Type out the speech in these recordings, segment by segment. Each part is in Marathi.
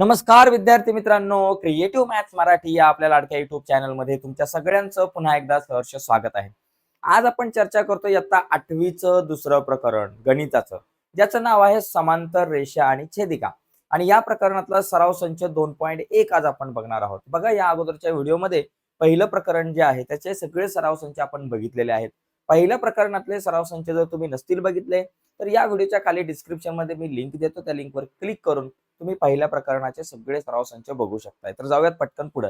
नमस्कार विद्यार्थी मित्रांनो क्रिएटिव्ह मॅथ्स मराठी या आपल्या लाडक्या युट्यूब चॅनलमध्ये तुमच्या सगळ्यांचं पुन्हा एकदा सहर्ष स्वागत आहे. आज आपण चर्चा करतो इयत्ता आठवीचं दुसरं प्रकरण गणिताचं. ज्याचं नाव आहे समांतर रेषा आणि छेदिका. आणि या प्रकरणातला सराव संच दोन पॉईंट एक आज आपण बघणार आहोत. बघा या अगोदरच्या व्हिडिओमध्ये पहिलं प्रकरण जे आहे त्याचे सगळे सराव संच आपण बघितलेले आहेत. पहिल्या प्रकरणातले सराव संच जर तुम्ही नसतील बघितले तर या व्हिडिओच्या खाली डिस्क्रिप्शनमध्ये मी लिंक देतो. त्या लिंकवर क्लिक करून तुम्ही पहिल्या प्रकरणाचे सगळे सराव संच बघू शकताय. तर जाऊयात पटकन पुढे.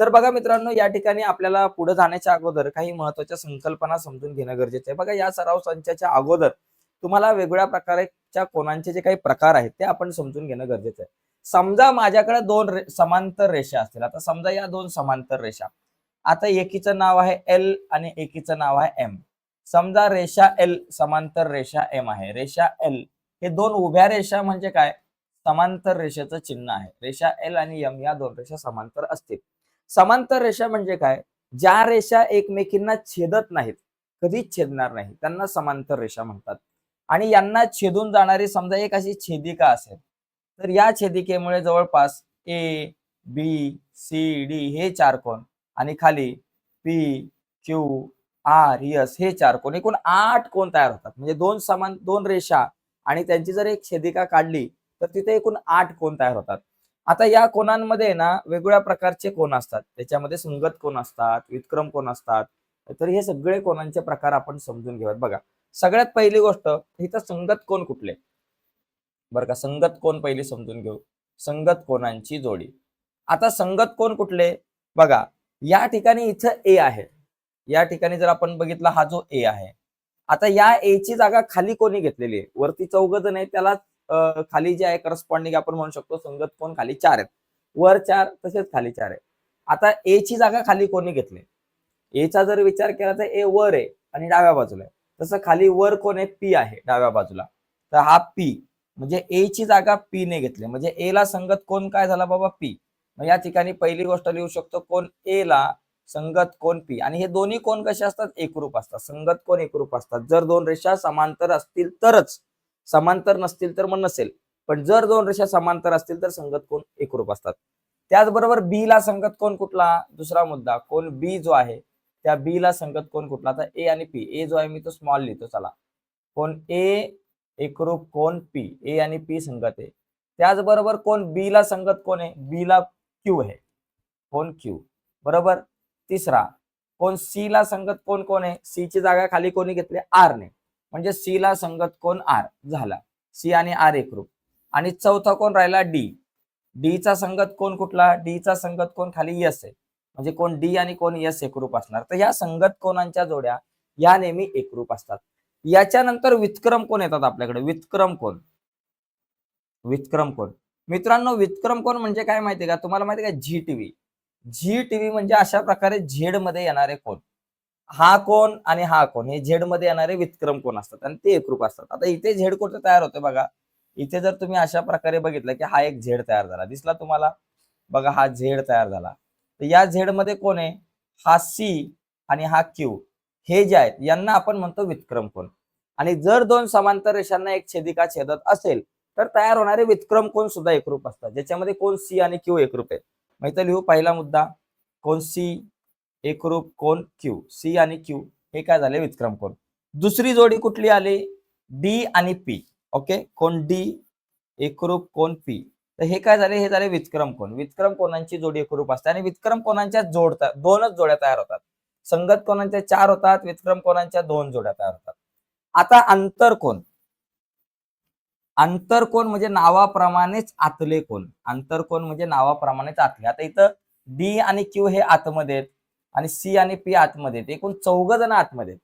तर बघा मित्रांनो या ठिकाणी आपल्याला पुढे जाण्याच्या अगोदर काही महत्त्वाच्या संकल्पना समजून घेणं गरजेचं आहे. बघा या सराव संचाच्या अगोदर तुम्हाला वेगवेगळ्या प्रकारच्या कोणांचे जे काही प्रकार आहेत ते आपण समजून घेणं गरजेचं आहे. समजा माझ्याकडे दोन रे- समांतर रेषा असतील. आता समजा या दोन समांतर रेषा. आता एकीचं नाव आहे एल आणि एकीचं नाव आहे एम समजा रेषा एल समांतर रेषा एम आहे. रेषा एल हे दोन उभ्या रेषा म्हणजे काय? समांतर रेषेचं चिन्ह आहे. रेषा एल आणि एम या दोन रेषा समांतर असतील. समांतर रेषा म्हणजे काय? ज्या रेषा एकमेकींना छेदत नाहीत कधीच छेदणार नाही. त्यांना समांतर रेषा म्हणतात. आणि यांना छेदून जाणारी समजा एक अशी छेदिका असेल तर या छेदिकेमुळे जवळपास ए बी सी डी हे चार कोण? आणि खाली पी क्यू आर यस हे चार कोण? एकूण आठ कोण तयार होतात? म्हणजे दोन समान दोन रेषा आणि त्यांची जर एक छेदिका काढली तर तिथे एकूण आठ कोण तयार होतात. आता या कोणांमध्ये ना वेगवेगळ्या प्रकारचे कोण असतात. त्याच्यामध्ये संगत कोण असतात विक्रम कोण असतात तर हे सगळे कोणांचे प्रकार आपण समजून घेऊयात. बघा सगळ्यात पहिली गोष्ट इथं संगत कोण कुठले? बरं का संगत कोण पहिली समजून घेऊ? संगत कोणांची जोडी. आता संगत कोण कुठले? बघा या ठिकाणी इथं ए आहे. या ठिकाणी जर आपण बघितला हा जो ए आहे. आता या ए ची जागा खाली कोणी घेतलेली आहे? वरती चौघ जण आहे त्याला खाली जे आहे करस्पॉन्डिंग आपण म्हणू शकतो संगत कोण खाली चार आहेत. वर चार तसेच खाली चार आहे आता ए ची जागा खाली कोणी घेतली? ए चा जर विचार केला तर ए वर आहे आणि डाव्या बाजूला आहे. तसं खाली वर कोण आहे? पी आहे डाव्या बाजूला. तर हा पी म्हणजे ए ची जागा पी ने घेतली. म्हणजे ए ला संगत कोण काय झाला बाबा? पी मग या ठिकाणी पहिली गोष्ट लिहू शकतो कोण? ए ला संगत कोण पी आणि हे दोन्ही कोण कसे असतात? एकरूप असतात. संगत कोण एकरूप असतात? जर दोन रेषा समांतर असतील तरच. समांतर नसतील तर मग नसेल. पण जर दोन रेषा समांतर असतील तर संगत कोण? एकरूप असतात. त्याचबरोबर बी ला संगत कोण कुठला? दुसरा मुद्दा. कोण बी जो आहे त्या बी ला संगत कोण कुठला? तर ए आणि पी ए जो आहे मी तो स्मॉल लिहितो. चला. कोण ए एकरूप कोण पी ए आणि पी संगत आहे. त्याचबरोबर कोण बी ला संगत कोण आहे? बी ला क्यू आहे. कोण क्यू बरोबर? तिसरा. कोण सी ला संगत कोण कोण आहे? सी ची जागा खाली कोणी घेतली? आर ने. म्हणजे सी ला संगत कोण आर? झाला. सी आणि आर एकरूप आणि चौथा कोण राहिला? डी. डी चा संगत कोण कुठला? डी चा संगत कोण खाली यस आहे. म्हणजे कोण डी आणि कोण यस एकरूप असणार. तर या संगत कोणांच्या जोड्या? या नेहमी एकरूप असतात. याच्यानंतर वितक्रम कोण येतात आपल्याकडे? वितक्रम कोण? वितक्रम कोण? मित्रांनो वितक्रम कोण म्हणजे काय माहितीये का? तुम्हाला माहिती का? झी टीव्ही झी टीव्ही म्हणजे अशा प्रकारे झेडमध्ये येणारे कोण? हा कोण आणि हा कोण? हे झेडमध्ये येणारे विक्रम कोण असतात? आणि ते एकरूप असतात. आता इथे झेड कुठे तयार होते बघा. इथे जर तुम्ही अशा प्रकारे बघितलं की हा एक झेड तयार झाला. दिसला तुम्हाला? बघा हा झेड तयार झाला. तर या झेडमध्ये कोण आहे? हा सी आणि हा क्यू हे जे आहेत यांना आपण म्हणतो विक्रम कोण. आणि जर दोन समांतर रेषांना एक छेदिका छेदत असेल तर तयार होणारे विक्रम कोण सुद्धा एकरूप असतात. ज्याच्यामध्ये कोण सी आणि क्यू एकरूप आहेत. मग इथं लिहू पहिला मुद्दा. कोण सी एकरूप कोण? क्यू सी आणि क्यू हे काय झाले? विक्रम कोण? दुसरी जोडी कुठली आली? डी आणि पी ओके? कोण डी एकरूप कोण पी तर हे काय झाले? हे झाले विक्रम कोण? विक्रम कोणांची जोडी एकरूप असते आणि विक्रम कोणांच्या जोडतात दोनच जोड्या तयार होतात. संगत कोणांच्या चार होतात विक्रम कोणांच्या दोन जोड्या तयार होतात. आता अंतर कोण? अंतर कोण म्हणजे नावाप्रमाणेच आतले कोण? अंतर कोण म्हणजे नावाप्रमाणेच आतले. आता इथं डी आणि क्यू हे आतमध्ये आहेत. आणि सी आणि पी आतमध्ये आहेत. एकूण चौघ जण आतमध्ये आहेत.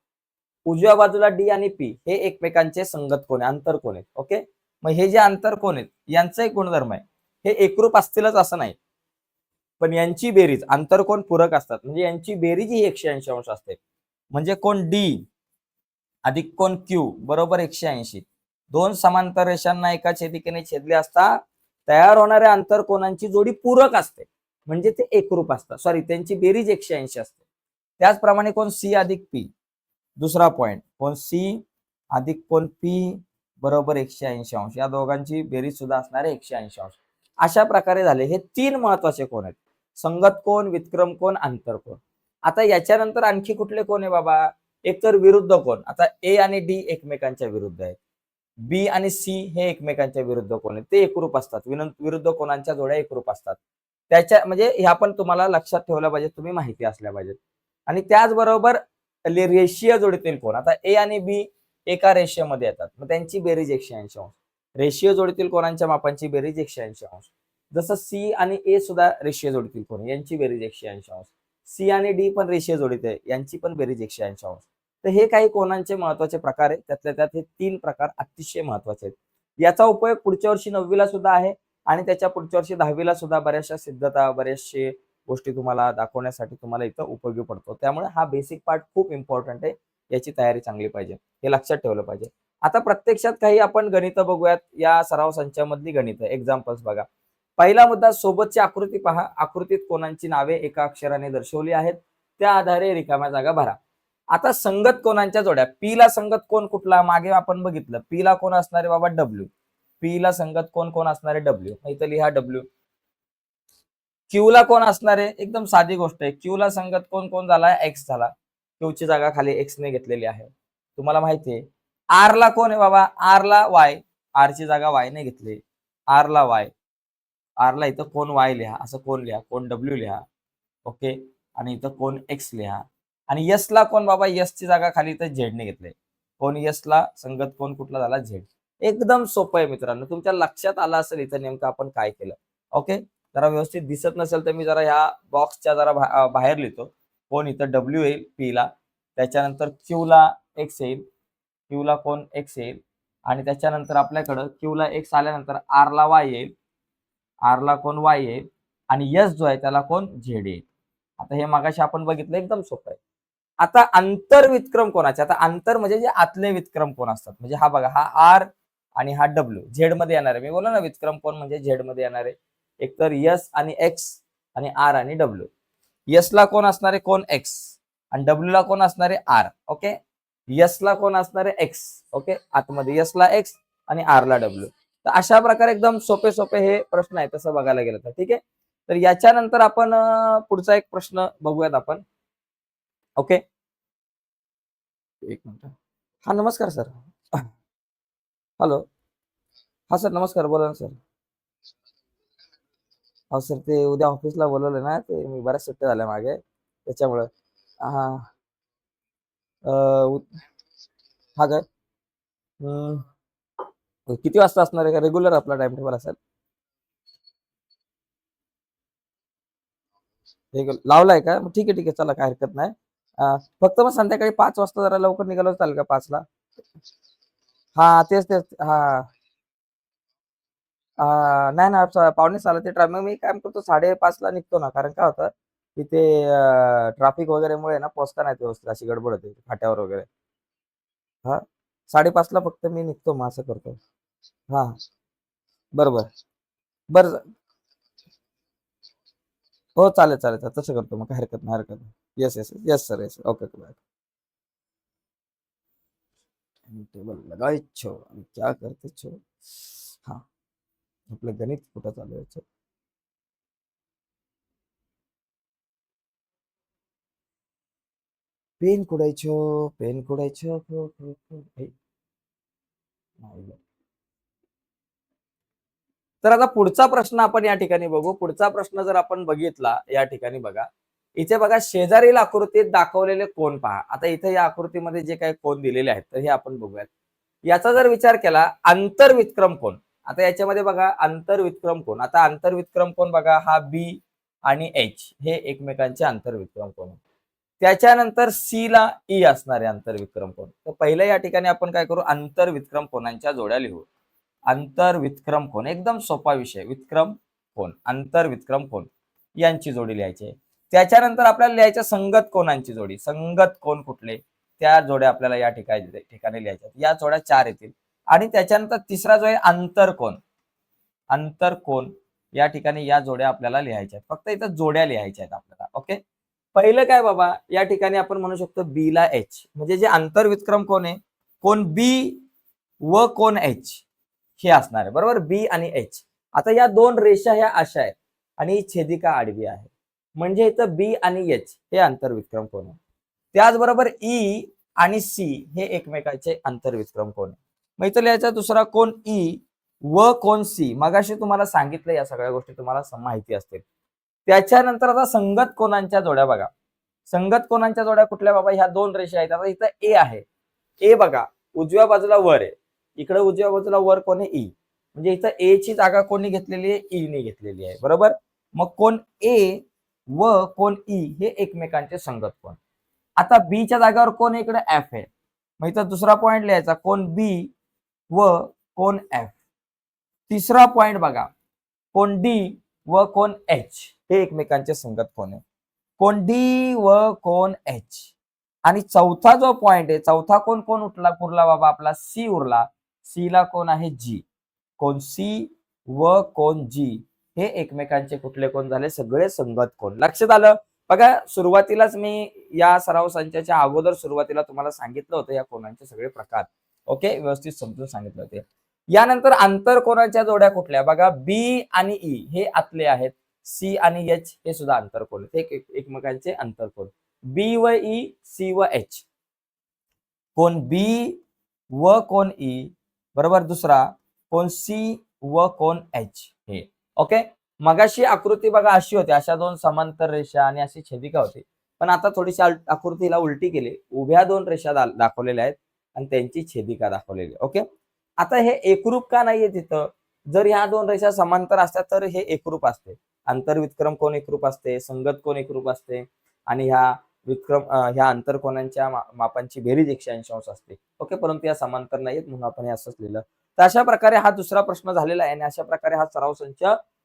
उजव्या बाजूला डी आणि पी हे एकमेकांचे संगत कोण आहे अंतर कोण आहेत? ओके? मग हे जे अंतर कोण आहेत? यांचा एक गुणधर्म आहे. हे एकरूप असतीलच असं नाही. पण यांची बेरीज अंतर कोण? पूरक असतात. म्हणजे यांची बेरीज ही एकशे ऐंशी अंश असते. म्हणजे कोण? डी. अधिक कोण? क्यू. बरोबर एकशे ऐंशी. दोन समांतर रेषांना एका छेदिकेने छेदले असता तयार होणाऱ्या अंतर कोणांची जोडी पूरक असते. म्हणजे ते एकरूप असतात. सॉरी त्यांची बेरीज एकशे ऐंशी असते. त्याचप्रमाणे कोण? सी अधिक पी दुसरा पॉइंट कोण? सी अधिक कोण? पी बरोबर एकशे ऐंशी अंश. या दोघांची बेरीज सुद्धा असणार आहे एकशे ऐंशी अंश. अशा प्रकारे झाले. हे तीन महत्त्वाचे कोण आहेत? संगत कोण? विक्रम कोण? आंतर कोण? आता याच्यानंतर आणखी कुठले कोण आहे बाबा? एकतर विरुद्ध कोण? आता ए आणि डी एकमेकांच्या विरुद्ध आहेत. बी आणि सी हे एकमेकांच्या विरुद्ध कोण आहेत? ते एकरूप असतात. विन- विरुद्ध कोणांच्या जोड्या एकरूप असतात. त्याच्या म्हणजे ह्या पण तुम्हाला लक्षात ठेवल्या पाहिजे तुम्ही माहिती असल्या पाहिजेत. आणि त्याचबरोबर रेषीय जोडीतील कोण? आता ए आणि बी एका रेषेमध्ये येतात. मग त्यांची बेरीज एकशे ऐंशी अंश. रेषीय जोडीतील कोणांच्या मापांची बेरीज एकशे ऐंशी अंश? जसं सी आणि ए सुद्धा रेषीय जोडीतील कोण? यांची बेरीज एकशे ऐंशी अंश. सी आणि डी पण रेषीय जोडीत आहे. यांची पण बेरीज एकशे ऐंशी अंश. तर हे काही कोणांचे महत्त्वाचे प्रकार आहेत. त्यातल्या त्यात हे तीन प्रकार अतिशय महत्त्वाचे आहेत. याचा उपयोग पुढच्या वर्षी नववीला सुद्धा आहे. आणि त्याच्या पुढच्या वर्षी दहावीला सुद्धा बऱ्याचशा सिद्धता बरेचसे गोष्टी तुम्हाला दाखवण्यासाठी तुम्हाला इथं उपयोगी पडतो. त्यामुळे हा बेसिक पार्ट खूप इम्पॉर्टंट आहे. याची तयारी चांगली पाहिजे. हे लक्षात ठेवलं पाहिजे. आता प्रत्यक्षात काही आपण गणित बघूयात. या सराव संचामधली गणित एक्झाम्पल्स बघा. पहिला मुद्दा सोबतची आकृती पहा. आकृतीत कोणांची नावे एका अक्षराने दर्शवली आहेत? त्या आधारे रिकाम्या जागा भरा. आता संगत कोणांच्या जोड्या? पी ला संगत कोण कुठला? मागे आपण बघितलं. पी ला कोण असणारे बाबा डब्ल्यू पी ला संगत कोण कोण असणारे डब्ल्यू इथं लिहा डब्ल्यू क्यू ला कोण आहे? एकदम साधी गोष्ट आहे. क्यू ला संगत कोण कोण झाला? एक्स झाला. क्यू ची जागा खाली एक्स ने घेतलेली आहे. तुम्हाला माहिती आहे. आर ला कोण आहे बाबा? आर ला वाय आर ची जागा वाय ने घेतली. आर ला वाय आर ला इथं कोण वाय लिहा? असं कोण लिहा? कोण डब्ल्यू लिहा? ओके? आणि इथं कोण एक्स लिहा? आणि यस ला कोण बाबा? यस ची जागा खाली इथं झेड ने घेतले. कोण यस ला? संगत कोण कुठला झाला? झेड एकदम सोपं आहे मित्रांनो. तुमच्या लक्षात आलं असेल इथं नेमकं आपण काय केलं. ओके जरा व्यवस्थित दिसत नसेल तर मी जरा ह्या बॉक्सच्या जरा बाहेर लिहितो. कोण इथं डब्ल्यू येईल पी ला. त्याच्यानंतर क्यूला एक्स येईल. क्यूला कोण एक्स येईल? आणि त्याच्यानंतर आपल्याकडं क्यूला एक्स आल्यानंतर आरला वाय येईल. आर ला कोण वाय येईल? आणि यस जो आहे त्याला कोण झेड येईल. आता हे मागाशी आपण बघितलं एकदम सोपं आहे. आता आंतर विक्रम कोणाचे? आता आंतर म्हणजे जे आतले विक्रम कोण असतात? म्हणजे हा बघा हा आर आणि हा डब्ल्यू झेडमध्ये येणार आहे. मी बोललो ना विक्रम कोण म्हणजे झेडमध्ये येणार आहे. एकतर यस आणि एक्स आणि आर आणि डब्ल्यू यस ला कोण असणारे कोण एक्स आणि डब्ल्यू ला कोण असणारे आर ओके यस ला कोण असणारे एक्स ओके आतमध्ये यस ला एक्स आणि आर ला डब्ल्यू तर अशा प्रकारे एकदम सोपे सोपे हे प्रश्न आहे तसं बघायला गेलं तर. ठीक आहे? तर याच्यानंतर आपण पुढचा एक प्रश्न बघूयात आपण. ओके एक मिनिट. हा नमस्कार सर. हॅलो हा सर नमस्कार. बोला ना सर. हा सर ते उद्या ऑफिसला बोलवलं ना ते मी बऱ्याच सुट्ट्या झाल्या मागे त्याच्यामुळं. हा. अं, हा काय? हम्म. किती वाजता असणार आहे? का रेग्युलर आपला टाइम टेबल असेल. रेग्युलर लावलाय का? मग ठीक आहे ठीक आहे. चला काय हरकत नाही. अं, फक्त मग संध्याकाळी पाच वाजता जरा लवकर निघालो चालेल का पाचला? हा तेच तेच. हा. हा, नाही ना स- पावणे सहाला ते मग मी काय करतो साडेपाचला निघतो ना कारण काय होतं तिथे ट्रॅफिक वगैरेमुळे ना पोचता नाही येत व्यवस्थित अशी गडबड होते फाट्यावर वगैरे. हा साडेपाचला फक्त मी निघतो मग असं करतो. हा. बरोबर. बरं हो चालेल चालेल चालेल. तसं करतो मग काय हरकत नाही हरकत नाही. Yes yes yes sir yes okay okay bye table लगायच छो आणि क्या करते छो? हा आपलं गणित कुठं चालू आहे छो. पेन कुडायचो पेन कुडायचो खो, खो, खो. तर आता पुढचा प्रश्न आपण या ठिकाणी बघू. पुढचा प्रश्न जर आपण बघितला या ठिकाणी बघा. इथे बघा शेजारील आकृतीत दाखवलेले कोण पहा. आता इथे या आकृतीमध्ये जे काही कोण दिलेले आहेत तर हे आपण बघूयात. याचा जर विचार केला आंतरविक्रम कोण? आता याच्यामध्ये बघा आंतरविक्रम कोण? आता आंतरविक्रम कोण बघा हा बी आणि एच हे एकमेकांचे आंतरविक्रम कोण त्याच्यानंतर सी ला ई असणारे आंतरविक्रम कोण? तर पहिलं या ठिकाणी आपण काय करू? आंतरविक्रम कोणांच्या जोड्या लिहू? आंतरविक्रम कोण? एकदम सोपा विषय. विक्रम कोण? आंतरविक्रम कोण? यांची जोडी लिहायची आहे. त्याच्यानंतर आपल्याला लिहायचं संगत कोणांची जोडी? संगत कोण कुठले? त्या जोड्या आपल्याला या ठिकाणी ठिकाणी लिहायच्या आहेत. या जोड्या चार येतील. आणि त्याच्यानंतर तिसरा जो आहे आंतर कोण? आंतर कोण? या ठिकाणी या जोड्या आपल्याला लिहायच्या आहेत. फक्त इथं जोड्या लिहायच्या आहेत आपल्याला. ओके? पहिलं काय बाबा? या ठिकाणी आपण म्हणू शकतो बी ला एच म्हणजे जे आंतरविक्रम कोण आहे? कोण बी व कोण एच हे असणार आहे. बरोबर? बी आणि एच आता या दोन रेषा ह्या अशा आहेत. आणि छेदिका आडवी आहे. म्हणजे इथं बी आणि एच हे आंतरविक्रम कोण आहे. त्याचबरोबर ई आणि सी हे एकमेकांचे आंतरविक्रम कोण आहे. मग इथं दुसरा कोण ई e व कोण सी मगाशी तुम्हाला सांगितलं या सगळ्या गोष्टी तुम्हाला माहिती असतील. त्याच्यानंतर आता संगत कोणांच्या जोड्या बघा. संगत कोणांच्या जोड्या कुठल्या बाबा? ह्या दोन रेषा आहेत. आता इथं ए आहे. ए बघा उजव्या बाजूला वर आहे. इकडे उजव्या बाजूला वर कोण आहे? ई म्हणजे इथं ए ची जागा कोणी घेतलेली आहे? ई ने घेतलेली आहे. बरोबर? मग कोण ए व कोण ई हे एकमेकांचे संगत कोण? आता बीच्या जागेवर कोण इकडे एफ आहे? मग इथं दुसरा पॉइंट लिहायचा कोण बी व कोण एफ तिसरा पॉइंट बघा कोण डी व कोण एच हे एकमेकांचे संगत कोण आहे? कोण डी व कोण एच आणि चौथा जो पॉइंट आहे चौथा कोण कोण उठला पुरला बाबा आपला? सी उरला. सी ला कोण आहे जी कोण सी व कोण जी हे एकमेकांचे कुठले कोण झाले? सगळे संगत कोण? लक्षात आलं? बघा सुरुवातीलाच मी या सराव संचाच्या अगोदर सुरुवातीला तुम्हाला सांगितलं होतं या कोणांचे सगळे प्रकार. ओके? व्यवस्थित समजून सांगितलं होते. यानंतर आंतर कोणाच्या जोड्या कुठल्या? बघा बी आणि ई हे आतले आहेत. सी आणि एच हे सुद्धा आंतरकोन आहेत. हे एक- एकमेकांचे आंतरकोन बी व e, ई सी व एच कोण बी व कोण ई बरोबर दुसरा? कोण सी व कोण एच हे. ओके मगाशी आकृती बघा अशी होती. अशा दोन समांतर रेषा आणि अशी छेदिका होती. पण आता थोडीशी आकृतीला उलटी केली. उभ्या दोन रेषा दाखवलेल्या आहेत आणि त्यांची छेदिका दाखवलेली आहे. ओके आता हे एकरूप का नाहीये तिथं? जर ह्या दोन रेषा समांतर असतात तर हे एकरूप असते. आंतरविक्रम कोण एकरूप असते? संगत कोण एकरूप असते? आणि ह्या विक्रम ह्या आंतरकोनांच्या मापांची? बेरीज एकशे ऐंशी अंश असते. ओके परंतु या समांतर नाहीत म्हणून आपण हे असंच लिहिलं. तर अशा प्रकारे हा दुसरा प्रश्न झालेला आहे आणि अशा प्रकारे हा सराव संच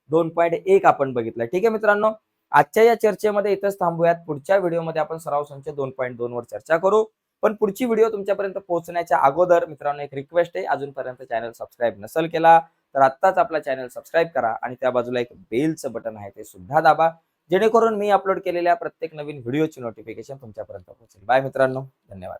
दोन पॉईंट एक आपण बघितला ठीक आहे मित्रांनो? आजच्या या चर्चेमध्ये इथंच थांबूयात. पुढच्या व्हिडिओमध्ये आपण सराव संच दोन पॉईंट दोन वर चर्चा करू. पण पुढची व्हिडिओ तुमच्यापर्यंत पोहोचण्याच्या अगोदर मित्रांनो एक रिक्वेस्ट आहे. अजूनपर्यंत चॅनल सबस्क्राईब नसेल केला तर आत्ताच आपला चॅनल सबस्क्राईब करा आणि त्या बाजूला एक बेलचं बटन आहे ते सुद्धा दाबा. जेणेकरून मी अपलोड केलेल्या प्रत्येक नवीन व्हिडिओची नोटिफिकेशन तुमच्यापर्यंत पोहोचेल. बाय मित्रांनो. धन्यवाद.